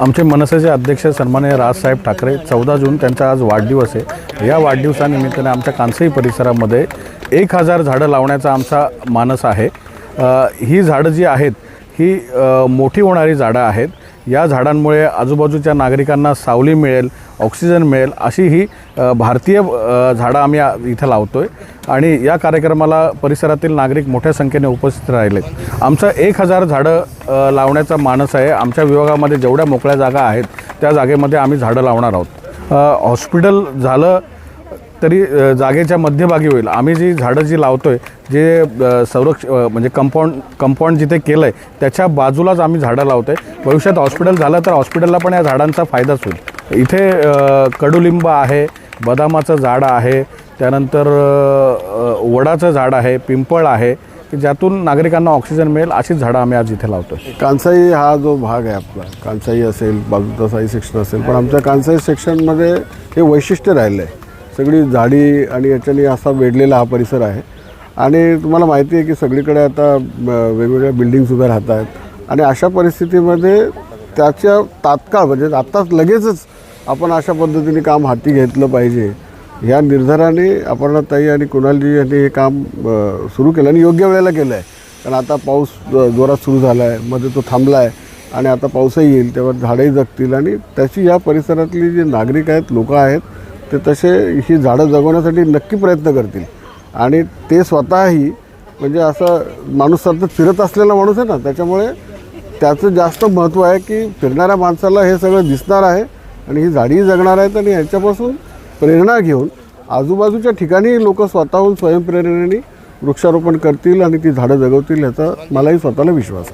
आमचे मनसेचे अध्यक्ष सन्माननीय राजसाहेब ठाकरे चौदा जून त्यांचा आज वाढदिवस आहे. या वाढदिवसानिमित्ताने आमच्या कांसई परिसरामध्ये एक हजार झाडं लावण्याचा आमचा मानस आहे. ही झाडं जी आहेत ही मोठी होणारी झाडं आहेत. या झाडांमुळे आजूबाजूच्या नागरिकांना सावली मिळेल ऑक्सिजन मिळेल अशी ही भारतीय झाडं आम्ही इथं लावतो आहे आणि या कार्यक्रमाला परिसरातील नागरिक मोठ्या संख्येने उपस्थित राहिलेत. आमचं एक हजार झाडं लावण्याचा मानस आहे. आमच्या विभागामध्ये जेवढ्या मोकळ्या जागा आहेत त्या जागेमध्ये आम्ही झाडं लावणार आहोत. हॉस्पिटल झालं तरी जागेच्या मध्यभागी होईल. आम्ही जी झाडं जी लावतोय जे संरक्ष म्हणजे कंपाऊंड कंपाऊंड जिथे केलं आहे त्याच्या बाजूलाच आम्ही झाडं लावतोय. भविष्यात हॉस्पिटल झालं तर हॉस्पिटलला पण या झाडांचा फायदाच होईल. इथे कडुलिंब आहे बदामाचं झाड आहे त्यानंतर वडाचं झाड आहे पिंपळ आहे की ज्यातून नागरिकांना ऑक्सिजन मिळेल अशीच झाडं आम्ही आज इथे लावतो कांसाई हा जो भाग आहे आपला कांसाई असेल बाजूचा साई सेक्शन असेल पण आमच्या कांसाई सेक्शनमध्ये हे वैशिष्ट्य राहिलं आहे सगळी झाडी आणि याच्याने असा वेढलेला हा परिसर आहे. आणि तुम्हाला माहिती आहे की सगळीकडे आता वेगवेगळ्या बिल्डिंग्स उभ्या राहत आहेत आणि अशा परिस्थितीमध्ये त्याच्या तात्काळ म्हणजे आत्ताच लगेचच आपण अशा पद्धतीने काम हाती घेतलं पाहिजे. ह्या निर्धाराने अपर्णाताई आणि कुणालजी यांनी हे काम सुरू केलं आणि योग्य वेळेला केलं आहे. कारण आता पाऊस जोरात सुरू झाला आहे मध्ये तो थांबला आहे आणि आता पाऊसही येईल तेव्हा झाडंही जगतील आणि त्याची या परिसरातली जे नागरिक आहेत लोकं आहेत ते तसे ही झाडं जगवण्यासाठी नक्की प्रयत्न करतील. आणि ते स्वतःही म्हणजे असं माणूस सतत फिरत असलेला माणूस आहे ना त्याच्यामुळे त्याचं जास्त महत्त्व आहे की फिरणाऱ्या माणसाला हे सगळं दिसणार आहे आणि ही झाडीही जगणार आहेत आणि ह्याच्यापासून प्रेरणा घेऊन आजूबाजूच्या ठिकाणी लोक स्वतःहून स्वयंप्रेरणेने वृक्षारोपण करतील आणि ती झाडं जगवतील याचा मलाही स्वतःला विश्वास आहे.